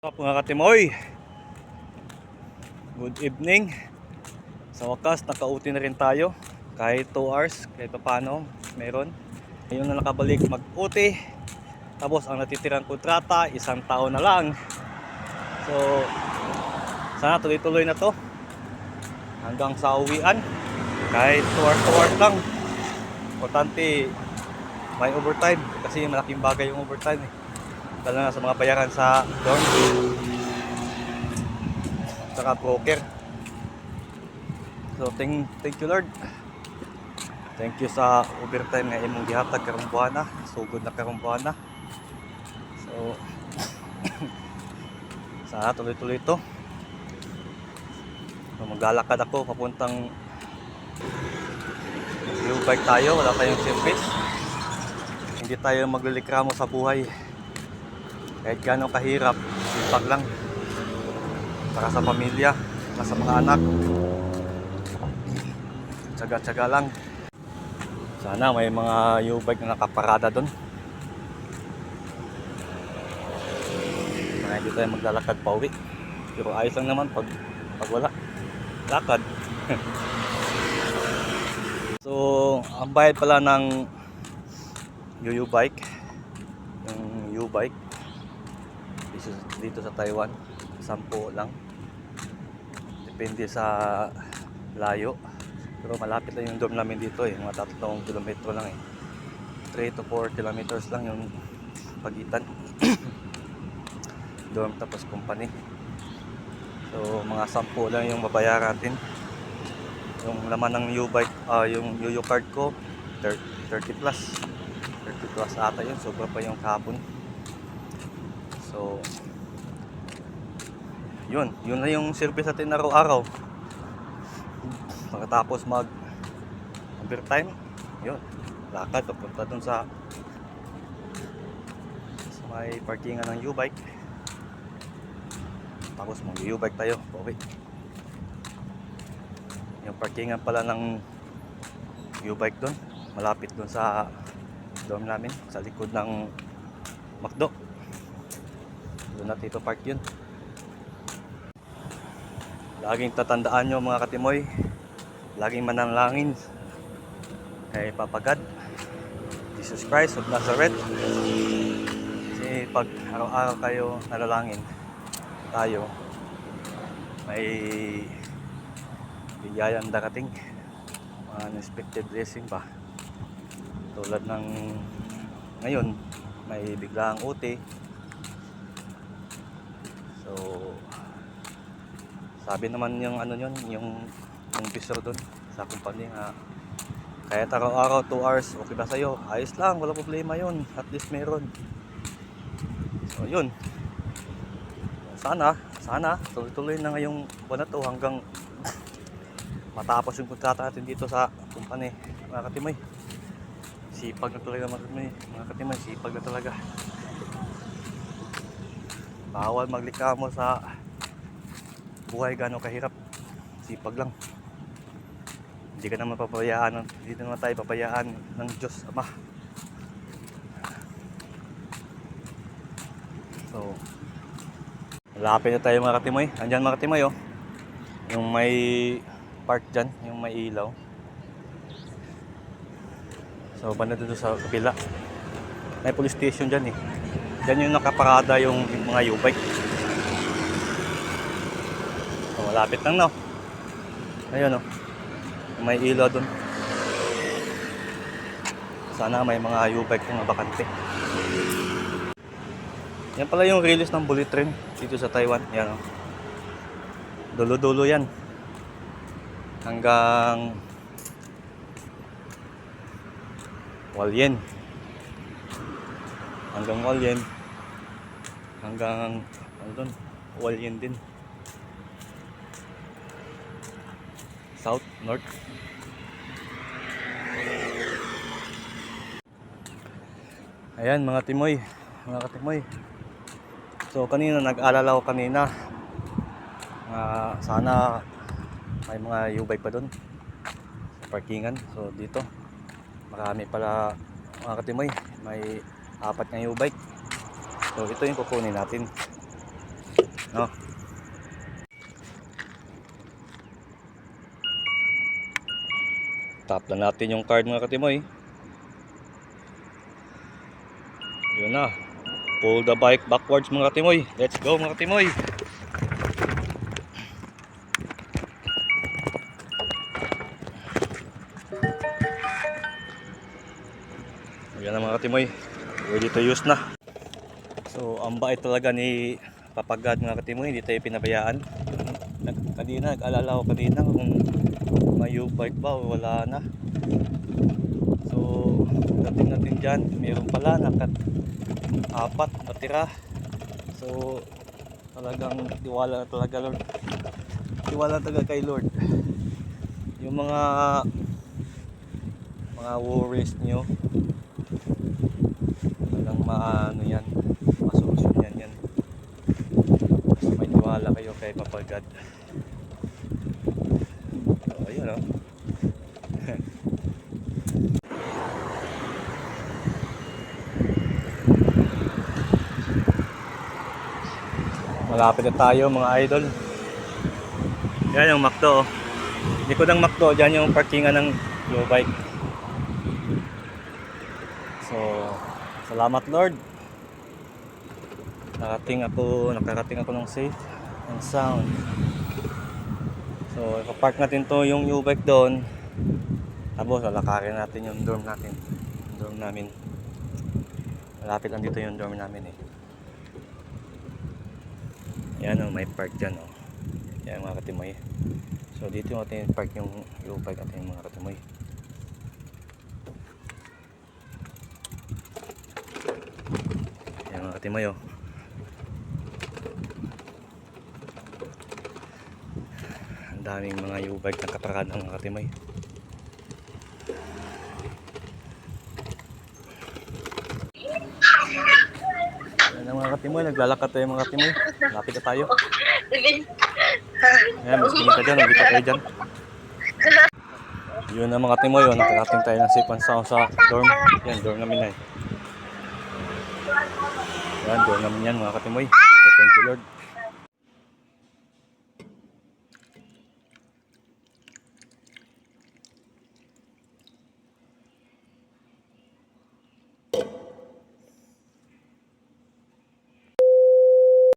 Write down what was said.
Up mga katimoy? Good evening. Sa wakas, nakauti na rin tayo. Kahit 2 hours, kahit pa paano, meron. Ngayon na nakabalik mag-uti. Tapos ang natitirang kontrata, isang taon na lang. So, sana tuloy-tuloy na to. Hanggang sa uwian. Kahit 2 hours, 2 hours lang. Importante, may overtime. Kasi malaking bagay yung overtime eh lalo na sa mga bayaran sa dorm. Saka broker. So thank, thank you Lord. Thank you sa overtime nga imong gihatag karong buwana sugod na karong buwana so sana tuloy-tuloy to. So, maglalakad ako papuntang bike tayo. Wala tayong service. Hindi tayo maglilikramo sa buhay kahit gano'ng kahirap, sipag lang. Para sa pamilya, para sa mga anak. Tsaga-tsaga lang. Sana may mga U-bike na nakaparada doon. Para hindi tayo maglalakad pa uwi. Pero ayos lang naman pag, pag wala. Lakad. so, ang bayad pala ng U-bike, yung U-bike, dito, dito sa Taiwan. Sampo lang. Depende sa layo. Pero malapit lang yung dorm namin dito eh. Mga tatlong kilometro lang eh. 3 to 4 kilometers lang yung pagitan. dorm tapos company. So mga sampo lang yung mabayaran natin. Yung laman ng U-bike, ah yung UU card ko, 30 30 plus. 30 plus ata yun. Sobra pa yung kahapon. So, yun. Yun na yung service natin araw-araw. Pagkatapos mag overtime, yun. Lakad papunta dun sa sa may parkingan ng U-bike. Tapos mag U-bike tayo. Okay. Yung parkingan pala ng U-bike dun. Malapit dun sa dorm namin. Sa likod ng McDo. Doon na Tito Park yun. Laging tatandaan nyo mga katimoy. Laging mananalangin. Kay Papa God. Jesus Christ of Nazareth. Kasi pag araw-araw kayo nalalangin, tayo, may bigayang darating. Unexpected blessing pa. Tulad ng ngayon, may biglaang uti, So sabi naman yung ano yun, yung officer doon sa kumpanya nga kahit araw-araw 2 hours okay ba sa'yo? Ayos lang, wala problema yun. At least meron. So yun. Sana, sana tuloy-tuloy na ngayong buwan na to hanggang matapos yung kontrata natin dito sa kumpanya mga katimay. Sipag na talaga mga katimay. Mga katimay, sipag na talaga bawal maglikamo sa buhay gano'ng kahirap. Sipag lang. Hindi ka naman pabayaan hindi naman tayo pabayaan ng Diyos Ama. So malapit na tayo mga katimoy. Andyan mga katimoy oh. Yung may park dyan yung may ilaw. So banda doon sa kabila. May police station dyan eh Diyan yung nakaparada yung mga U-bike. So, malapit lang no. Ayun oh. May ilaw doon. Sana may mga U-bike na bakante. Yan pala yung release ng bullet train dito sa Taiwan. Yan oh. Dulo-dulo yan. Hanggang Walyen hanggang Walyen hanggang ano doon Walyen din. South north. Ayan mga timoy. Mga katimoy. So kanina nag-alala ko kanina. Nga sana may mga U-bike pa doon sa parkingan. So dito. Marami pala mga katimoy. May apat na U-bike so ito yung kukunin natin No? Tap na natin yung card mga katimoy. Yun na. Pull the bike backwards mga katimoy. Let's go mga katimoy. Ayan na mga katimoy. Ready to use na. So, ang bait talaga ni Papagad mga katimoy. Hindi tayo pinabayaan. Nag, kanina, nag-alala ko kanina kung may bike ba o wala na. So, dating natin dyan, meron pala nakat apat natira. So, talagang tiwala na talaga Lord. Tiwala talaga kay Lord. Yung mga mga worries nyo, talagang maano yan, masolusyon yan yan. Basta may tiwala kayo kay Papa God. So, ayun oh. Malapit na tayo mga idol. Yan yung McDo. oh. Likod ng McDo, dyan yung parkingan ng Blue Bike. So, salamat Lord. Nakating ako, nakarating ako ng safe and sound. So, ipapark natin to yung U-bike doon. Tapos, lalakarin natin yung dorm natin. Yung dorm namin. Malapit lang dito yung dorm namin eh. Yan o, may park dyan o. Yan mga katimoy. So dito natin park yung U-bike natin mga katimoy. Yan mga katimoy o. Ang daming mga U-bike na kaparada mga katimoy. Yan ang mga katimoy, naglalakad tayo mga katimoy. Lapit na tayo. Ayan, mas kumita dyan, nagkita tayo dyan. Yun ang mga timoy, oh, nakarating tayo ng safe and sound sa dorm. Yan, dorm namin na eh. Yan, dorm namin yan mga katimoy. So, thank you Lord.